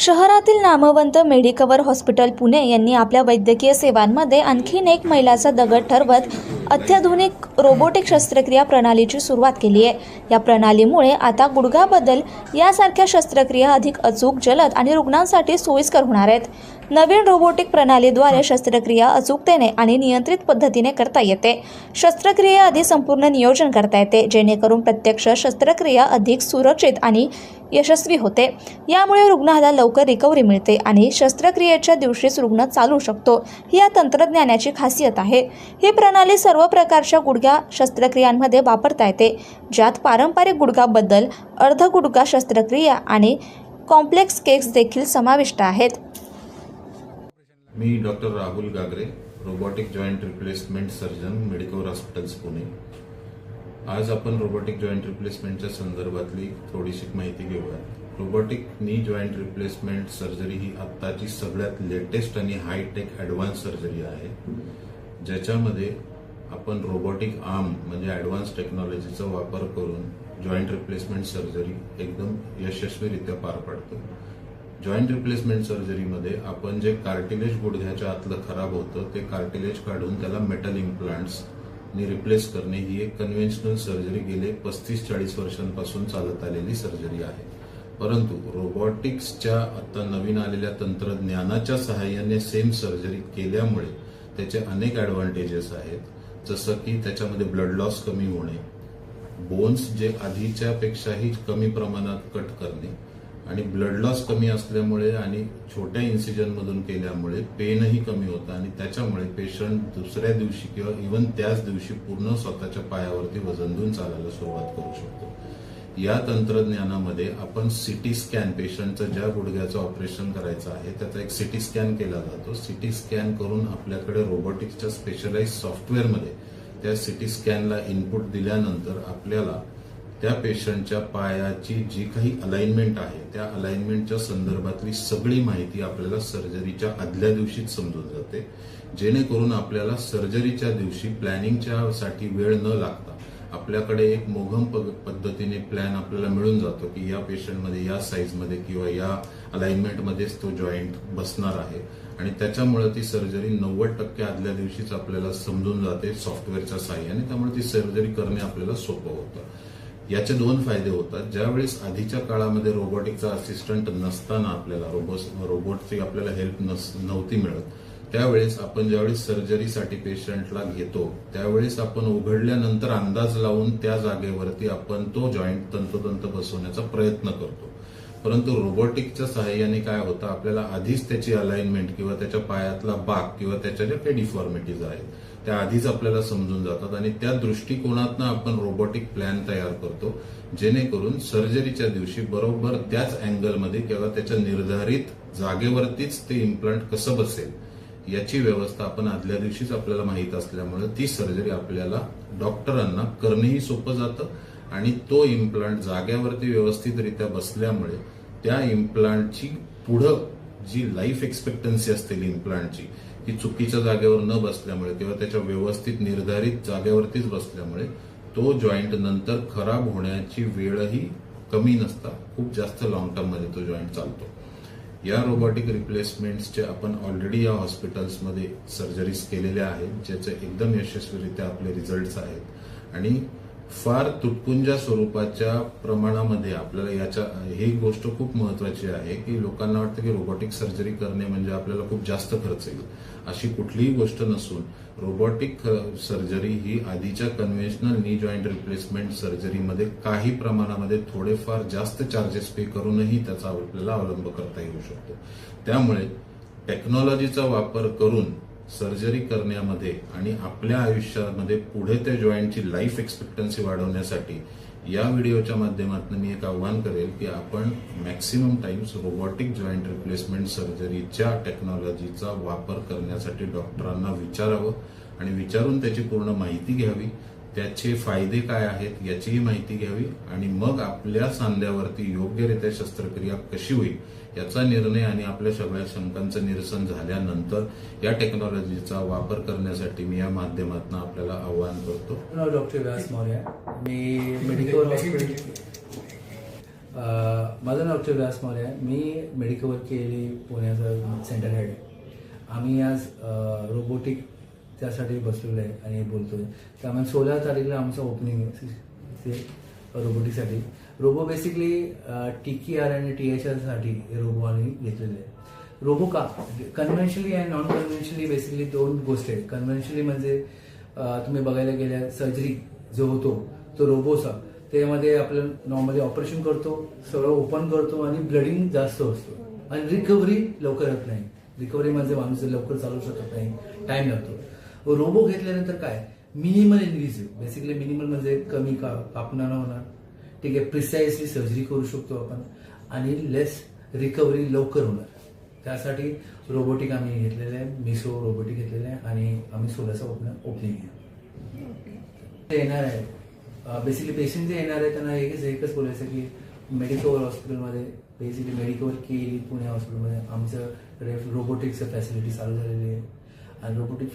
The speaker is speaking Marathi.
शहरातील नामवंत मेडिकवर हॉस्पिटल पुणे यांनी आपल्या वैद्यकीय सेवांमध्ये आणखीन एक मैलाचा दगड ठरवत अत्याधुनिक रोबोटिक शस्त्रक्रिया प्रणालीची सुरुवात केली आहे. या प्रणालीमुळे आता गुडघाबद्दल यासारख्या शस्त्रक्रिया अधिक अचूक जलद आणि रुग्णांसाठी सोयीस्कर होणार आहेत. नवीन रोबोटिक प्रणालीद्वारे शस्त्रक्रिया अचूकतेने आणि नियंत्रित पद्धतीने करता येते. शस्त्रक्रियेआधी संपूर्ण नियोजन करता येते जेणेकरून प्रत्यक्ष शस्त्रक्रिया अधिक सुरक्षित आणि यशस्वी होते. यामुळे रुग्णाला लवकर रिकव्हरी मिळते आणि शस्त्रक्रियेच्या दिवशीच रुग्ण चालू शकतो. ही या तंत्रज्ञानाची खासियत आहे. ही प्रणाली सर्व प्रकारच्या गुडघ्या शस्त्रक्रियांमध्ये वापरता येते ज्यात पारंपरिक गुडघाबद्दल अर्ध गुडघा शस्त्रक्रिया आणि कॉम्प्लेक्स केक्स देखील समाविष्ट आहेत. मी doctor Rahul Gagare robotic joint replacement surgeon medical hospitals Pune. आज आपण रोबोटिक जॉईंट रिप्लेसमेंटच्या संदर्भातली थोडीशी माहिती घेऊया रोबोटिक नी जॉईंट रिप्लेसमेंट सर्जरी ही आत्ताची सगळ्यात लेटेस्ट आणि हायटेक ॲडव्हान्स सर्जरी आहे. ज्याच्यामध्ये आपण रोबोटिक आर्म म्हणजे ॲडव्हान्स टेक्नॉलॉजीचा वापर करून जॉईंट रिप्लेसमेंट सर्जरी एकदम यशस्वीरित्या पार पाडतो. जॉईंट रिप्लेसमेंट सर्जरीमध्ये आपण जे कार्टिलेज गुडघ्याच्या आतलं खराब होतं ते कार्टिलेज काढून त्याला मेटल इम्प्लांट्स रिप्लेस करणे ही एक कन्व्हेन्शनल सर्जरी. गेले पस्तीस चाळीस वर्षांपासून चालत आलेली सर्जरी आहे. परंतु रोबोटिक्सच्या आता नवीन आलेल्या तंत्रज्ञानाच्या सहाय्याने सेम सर्जरी केल्यामुळे त्याचे अनेक ॲडव्हान्टेजेस आहेत. जसं की त्याच्यामध्ये ब्लड लॉस कमी होणे बोन्स जे आधीच्या पेक्षाही कमी प्रमाणात कट करणे आणि ब्लड लॉस कमी असल्यामुळे आणि छोट्या इन्सिजनमधून केल्यामुळे पेनही कमी होतं आणि त्याच्यामुळे पेशंट दुसऱ्या दिवशी किंवा इव्हन त्याच दिवशी पूर्ण स्वतःच्या पायावरती वजन देऊन चालायला सुरुवात करू शकतो. या तंत्रज्ञानामध्ये आपण सिटी स्कॅन पेशंटचं ज्या गुडघ्याचं ऑपरेशन करायचं आहे त्याचा एक सिटी स्कॅन केला जातो. सिटी स्कॅन करून आपल्याकडे रोबोटिक्सच्या स्पेशलाइज सॉफ्टवेअरमध्ये त्या सिटी स्कॅनला इनपुट दिल्यानंतर आपल्याला त्या पेशंटच्या पायाची जी काही अलाइनमेंट आहे त्या अलाइनमेंटच्या संदर्भातली सगळी माहिती आपल्याला सर्जरीच्या आदल्या दिवशीच समजून जाते. जेणेकरून आपल्याला सर्जरीच्या दिवशी प्लॅनिंगच्या साठी वेळ न लागता आपल्याकडे एक मोघम पद्धतीने प्लॅन आपल्याला मिळून जातो की या पेशंटमध्ये या साईजमध्ये किंवा या अलाइनमेंटमध्येच तो जॉईंट बसणार आहे. आणि त्याच्यामुळे ती सर्जरी नव्वद टक्के आदल्या दिवशीच आपल्याला समजून जाते सॉफ्टवेअरच्या साह्याने. त्यामुळे ती सर्जरी करणे आपल्याला सोपं होतं. याचे दोन फायदे होतात. ज्यावेळेस आधीच्या काळामध्ये रोबोटिकचा असिस्टंट नसताना आपल्याला रोबो रोबोटची आपल्याला हेल्प नस नव्हती मिळत त्यावेळेस आपण ज्यावेळेस सर्जरीसाठी पेशंटला घेतो त्यावेळेस आपण उघडल्यानंतर अंदाज लावून त्या जागेवरती आपण तो जॉईंट तंतोतंत बसवण्याचा प्रयत्न करतो. परंतु रोबोटिकच्या सहाय्याने काय होतं आपल्याला आधीच त्याची अलाइनमेंट किंवा त्याच्या पायातला बाग किंवा त्याच्या ज्या काही डिफॉर्मिटीज आहेत. त्या आधीच आपल्याला समजून जातात आणि त्या दृष्टिकोनातनं आपण रोबोटिक प्लॅन तयार करतो जेणेकरून सर्जरीच्या दिवशी बरोबर त्याच अँगलमध्ये किंवा त्याच्या निर्धारित जागेवरतीच ते इम्प्लांट कसं बसेल याची व्यवस्था आपण आदल्या दिवशीच आपल्याला माहीत असल्यामुळे ती सर्जरी आपल्याला डॉक्टरांना करणेही सोपं जातं आणि तो इम्प्लांट जाग्यावरती व्यवस्थितरित्या बसल्यामुळे त्या इम्प्लांटची पुढं जी लाईफ एक्सपेक्टन्सी असते इम्प्लांटची ती चुकीच्या जागेवर न बसल्यामुळे किंवा त्याच्या व्यवस्थित निर्धारित जागेवरतीच बसल्यामुळे तो जॉईंट नंतर खराब होण्याची वेळही कमी नसता. खूप जास्त लॉंग टर्ममध्ये तो जॉईंट चालतो. या रोबोटिक रिप्लेसमेंट्सचे आपण ऑलरेडी या हॉस्पिटल्समध्ये सर्जरीज केलेल्या आहेत ज्याचे एकदम यशस्वीरित्या आपले रिझल्ट आहेत. आणि फार तुटपुंजा स्वरूपाच्या प्रमाणामध्ये आपल्याला याच्या ही गोष्ट खूप महत्वाची आहे की लोकांना वाटतं की रोबोटिक सर्जरी करणे म्हणजे आपल्याला खूप जास्त खर्च येईल. अशी कुठलीही गोष्ट नसून रोबोटिक सर्जरी ही आधीच्या कन्व्हेन्शनल नी जॉईंट रिप्लेसमेंट सर्जरीमध्ये काही प्रमाणामध्ये थोडेफार जास्त चार्जेस पे करूनही त्याचा आपल्याला अवलंब करता येऊ शकतो. त्यामुळे टेक्नॉलॉजीचा वापर करून सर्जरी करण्यामध्ये आणि आपल्या आयुष्यामध्ये पुढे त्या जॉईंटची लाईफ एक्सपेक्टन्सी वाढवण्यासाठी या व्हिडिओच्या माध्यमातून मी एक आव्हान करेल की आपण maximum times robotic joint replacement सर्जरीच्या टेक्नॉलॉजीचा वापर करण्यासाठी डॉक्टरांना विचारावं आणि विचारून त्याची पूर्ण माहिती घ्यावी. त्याचे फायदे काय आहेत याचीही माहिती घ्यावी आणि मग आपल्या सांध्यावरती योग्यरित्या शस्त्रक्रिया कशी होईल याचा निर्णय आणि आपल्या सगळ्या शंकांचं निरसन झाल्यानंतर या टेक्नॉलॉजीचा वापर करण्यासाठी मी या माध्यमातून आपल्याला आवाहन करतो. डॉक्टर व्यास मौर्य मी मेडिकल हॉस्पिटल अ, माझं नाव डॉक्टर व्यास मौर्य आहे. मी मेडिकवर केली पुण्याचं सेंटर हेड आहे. आम्ही आज रोबोटिक त्यासाठी बसलेलो आहे आणि बोलतोय. त्यामुळे सोळा तारीखला आमचं ओपनिंग आहे. ते रोबोटिकसाठी robo basically T K R आणि टी एच आरसाठी रोबो आम्ही घेतलेले आहे. रोबो का? कन्व्हेन्शनली आणि नॉन कन्व्हेन्शनली बेसिकली दोन गोष्टी आहेत. कन्व्हेन्शनली म्हणजे तुम्ही बघायला गेल्या सर्जरी जो होतो तो रोबोचा त्यामध्ये आपलं नॉर्मली ऑपरेशन करतो सगळं ओपन करतो आणि ब्लडिंग जास्त असतो. आणि रिकव्हरी लवकर होत नाही. रिकव्हरी म्हणजे माणूस लवकर चालू शकत नाही. टाइम लागतो. रोबो घेतल्यानंतर काय? मिनिमल इन्व्हिजिव्ह बेसिकली मिनिमल म्हणजे कमी का कापणं न होणार. ठीक आहे प्रिसाइजली सर्जरी करू शकतो आपण आणि लेस रिकव्हरी लवकर होणार. त्यासाठी रोबोटिक आम्ही घेतलेलं आहे मिसो रोबोटिक घेतलेलं आहे आणि आम्ही सोलाचं ओपन ओपनिंग आहे. ते येणार आहे. बेसिकली पेशंट जे येणार आहे त्यांना एकच एकच बोलायचं की मेडिकल हॉस्पिटलमध्ये बेसिकली मेडिकल केली पुणे हॉस्पिटलमध्ये आमचं रोबोटिक्सचं फॅसिलिटी चालू झालेली आहे. आणि रोबोटिक